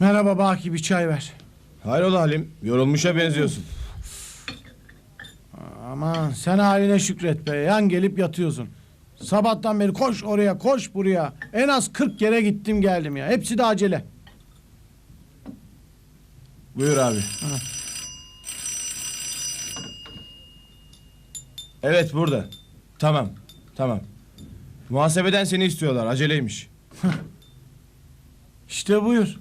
Merhaba Baki bir çay ver. Hayrola Halim? Yorulmuşa benziyorsun. Aman sen haline şükret be. Yan gelip yatıyorsun. Sabahtan beri koş oraya koş buraya. En az 40 kere gittim geldim ya. Hepsi de acele. Buyur abi. Evet burada. Tamam. Tamam. Muhasebeden seni istiyorlar. Aceleymiş. İşte buyur.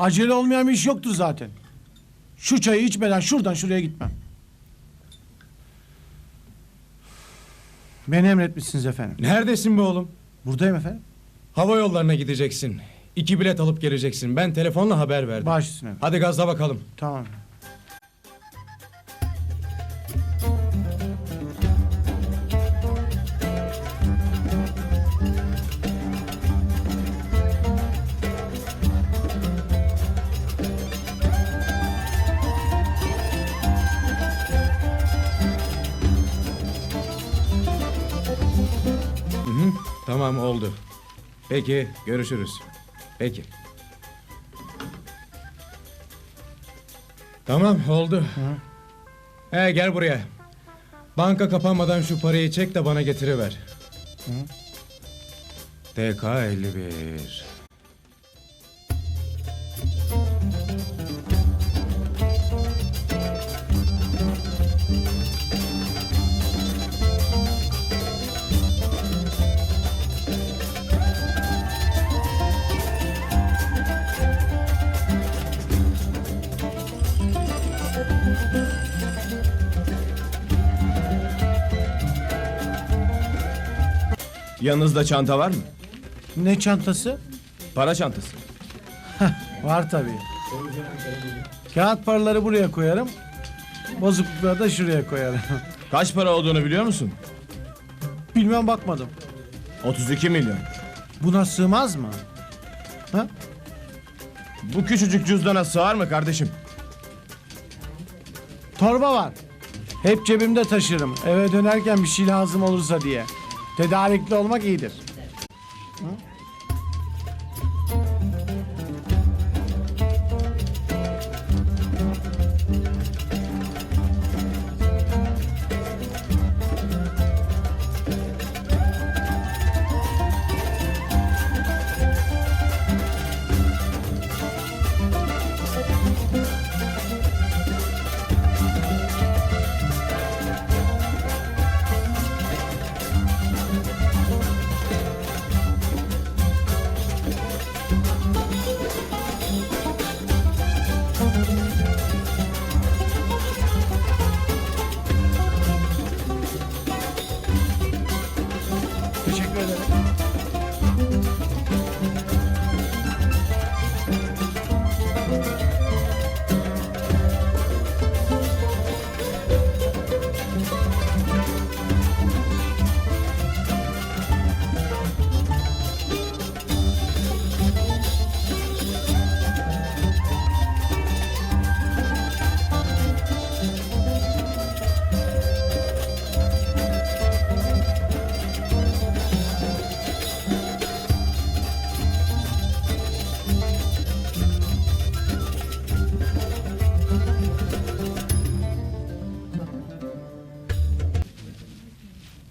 Acele olmayan bir iş yoktur zaten. Şu çayı içmeden şuradan şuraya gitmem. Beni emretmişsiniz efendim. Neredesin be oğlum? Buradayım efendim. Hava yollarına gideceksin. İki bilet alıp geleceksin. Ben telefonla haber verdim. Baş üstüne. Hadi gazla bakalım. Tamam. Tamam oldu. Peki görüşürüz. Peki. Tamam oldu. He gel buraya. Banka kapanmadan şu parayı çek de bana getiriver. TK 51. Yanınızda çanta var mı? Ne çantası? Para çantası. Var tabii. Kağıt paraları buraya koyarım. Bozuklukları da şuraya koyarım. Kaç para olduğunu biliyor musun? Bilmem bakmadım. 32 milyon. Buna sığmaz mı? Ha? Bu küçücük cüzdana sığar mı kardeşim? Torba var. Hep cebimde taşırım. Eve dönerken bir şey lazım olursa diye. Tedarikli olmak iyidir. Teşekkür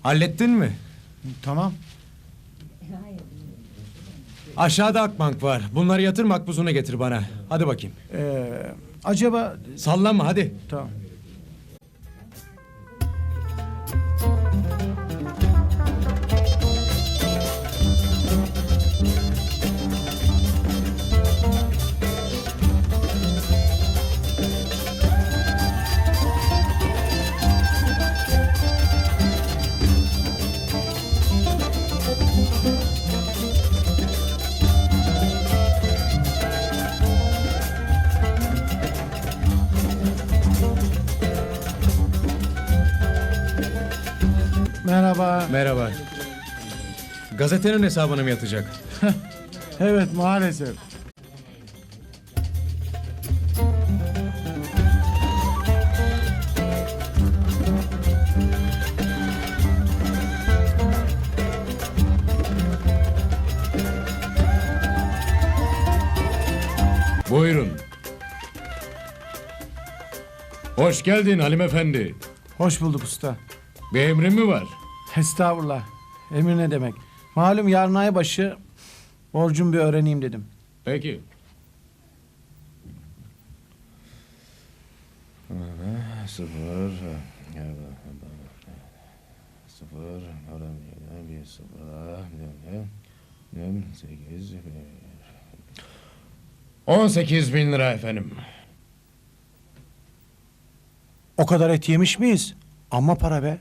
Hallettin mi? Tamam. Aşağıda Akbank var. Bunları yatır makbuzuna getir bana. Hadi bakayım. Ee, acaba... Sallanma hadi. Tamam. Merhaba. Merhaba. Gazetenin hesabına mı yatacak? evet maalesef. Buyurun. Hoş geldin Halim Efendi. Hoş bulduk usta. Bir emrin mi var? Estağfurullah. Emir ne demek? Malum yarın ay başı borcumu bir öğreneyim dedim. Peki. Sıfır. Sıfır. Bir sıfır. Sekiz. 18 bin lira efendim. O kadar et yemiş miyiz? Ama para be.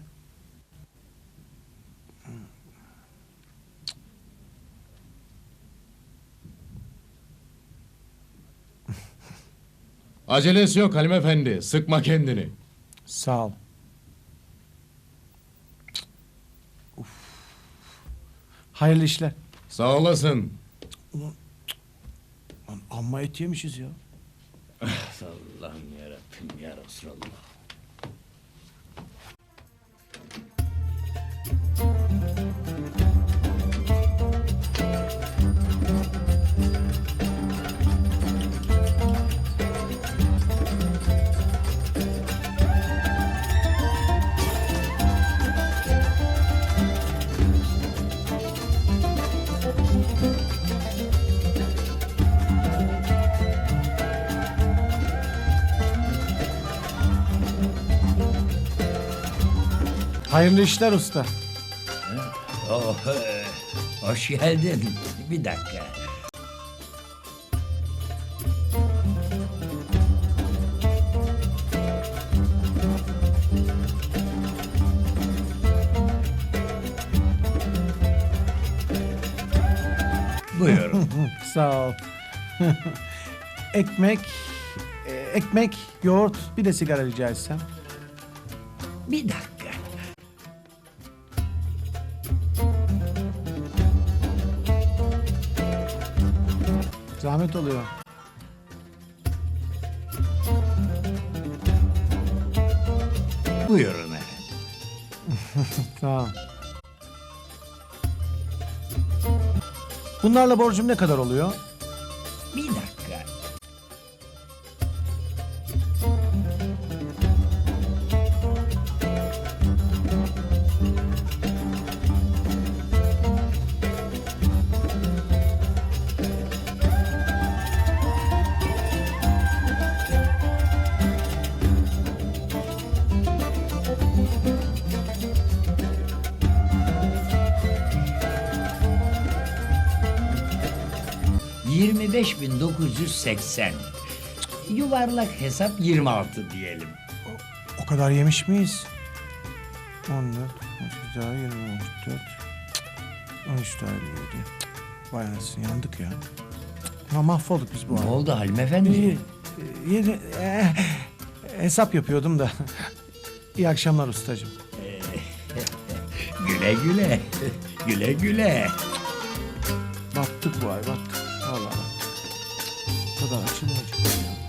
Acelesi yok Halim Efendi. Sıkma kendini. Sağ ol. Uf. Hayırlı işler. Sağ olasın. Lan amma et yemişiz ya. Allah'ım yarabbim ya Resulallah. Hayırlı işler usta. Oh, e, hoş geldin. Bir dakika. Buyurun. Sağ ol. ekmek, e, ekmek, yoğurt, bir de sigara rica etsem. Bir dakika. Zahmet oluyor. Buyurun efendim. Tamam. Bunlarla borcum ne kadar oluyor? Bir dakika. Yirmi beş bin dokuz yüz seksen. Yuvarlak hesap 26 diyelim. O kadar yemiş miyiz? 14, 18 daha 20, 14, 13 daha 7. Vay anasını yandık ya. Ya mahvolduk biz bu Ne arada. oldu Halim Efendi? İyi, yeni, eh, hesap yapıyordum da. İyi akşamlar ustacığım. Güle güle. güle güle. Battık bu ay battık. Vallahi battık. Bu kadar açılmayacak ya.